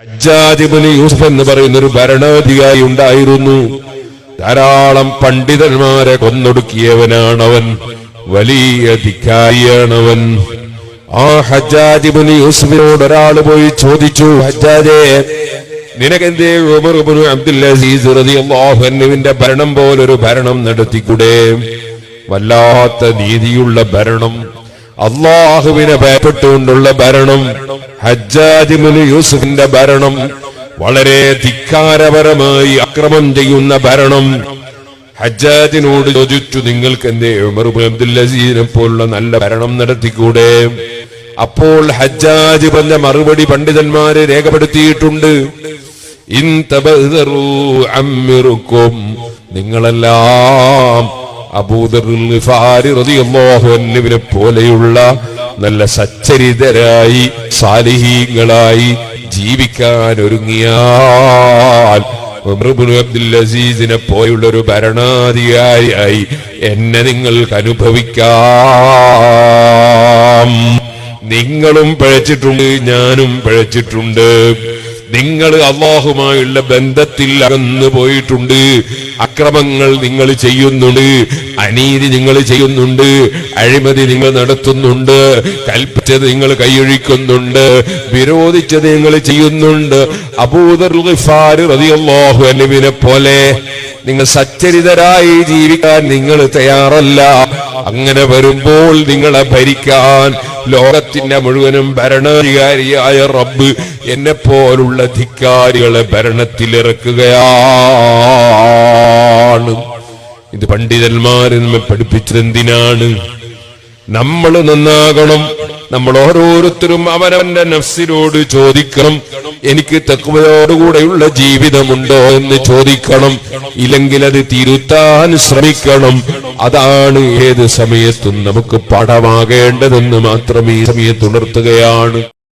ഹജ്ജാജിബിന് യൂസഫ് എന്ന് പറയുന്ന ഒരു ഭരണാധികാരി ഉണ്ടായിരുന്നു. ധാരാളം പണ്ഡിതന്മാരെ കൊന്നൊടുക്കിയവനാണവൻ. വലിയ ധിക്കാരിയാണവൻ. ആ ഹജ്ജാജിബുലി യൂസുഫിനോട് ഒരാൾ പോയി ചോദിച്ചു ഹജ്ജാജേ നിനക്കെന്തേ ഉമർ ഇബ്നു അബ്ദുൽ അസീസ് റളിയല്ലാഹു അൻഹുവിന്റെ ഭരണം പോലൊരു ഭരണം നടത്തിക്കൂടെ? വല്ലാത്ത നീതിയുള്ള ഭരണം. അള്ളാഹുവിനെ ഭയപ്പെട്ടുകൊണ്ടുള്ള ഭരണം ഹജ്ജാജിമുൽ യൂസുഫിന്റെ ഭരണം വളരെ ധിക്കാരപരമായി അക്രമം ചെയ്യുന്ന ഭരണം. ഹജ്ജാജിനോട് ചോദിച്ചു നിങ്ങൾക്ക് ഇബ്നു അബ്ദുൽ പോലുള്ള നല്ല ഭരണം നടത്തിക്കൂടെ? അപ്പോൾ ഹജ്ജാജ് പറഞ്ഞ മറുപടി പണ്ഡിതന്മാരെ രേഖപ്പെടുത്തിയിട്ടുണ്ട്. നിങ്ങളെല്ലാം അബൂദറിനെ പോലെയുള്ള നല്ല സച്ചരിതരായി സാലിഹീങ്ങളായി ജീവിക്കാൻ ഒരുങ്ങിയാൽ അബ്ദുൽ പോലുള്ള ഒരു ഭരണാധികാരിയായി എന്നെ നിങ്ങൾക്ക് അനുഭവിക്കാം നിങ്ങളും പിഴച്ചിട്ടുണ്ട് ഞാനും പിഴച്ചിട്ടുണ്ട്. നിങ്ങൾ അള്ളാഹുമായുള്ള ബന്ധത്തിൽ അകന്നു പോയിട്ടുണ്ട്. അക്രമങ്ങൾ നിങ്ങൾ ചെയ്യുന്നുണ്ട്. അനീതി നിങ്ങൾ ചെയ്യുന്നുണ്ട്. അഴിമതി നിങ്ങൾ നടത്തുന്നുണ്ട്. കൽപ്പിച്ചത് നിങ്ങൾ കൈയൊഴിക്കുന്നുണ്ട്. വിരോധിച്ചത് നിങ്ങൾ ചെയ്യുന്നുണ്ട്. അബൂദർ പോലെ നിങ്ങൾ സച്ചരിതരായി ജീവിക്കാൻ നിങ്ങൾ തയ്യാറല്ല. അങ്ങനെ വരുമ്പോൾ നിങ്ങളെ ഭരിക്കാൻ ലോകത്തിന്റെ മുഴുവനും ഭരണാധികാരിയായ റബ്ബ് എന്നെ പോലുള്ള ധിക്കാരികളെ ഭരണത്തിലിറക്കുകയാണ്. ഇത് പണ്ഡിതന്മാരെ നമ്മെ പഠിപ്പിച്ചത് എന്തിനാണ് നമ്മൾ നന്നാകണം. നമ്മൾ ഓരോരുത്തരും അവനവന്റെ നഫ്സിനോട് ചോദിക്കണം. എനിക്ക് തെക്കുവയോടുകൂടെയുള്ള ജീവിതമുണ്ടോ എന്ന് ചോദിക്കണം. ഇല്ലെങ്കിൽ അത് തിരുത്താൻ ശ്രമിക്കണം. അതാണ് ഏത് സമയത്തും നമുക്ക് പടമാകേണ്ടതെന്ന് മാത്രം ഈ സമയത്ത് ഉണർത്തുകയാണ്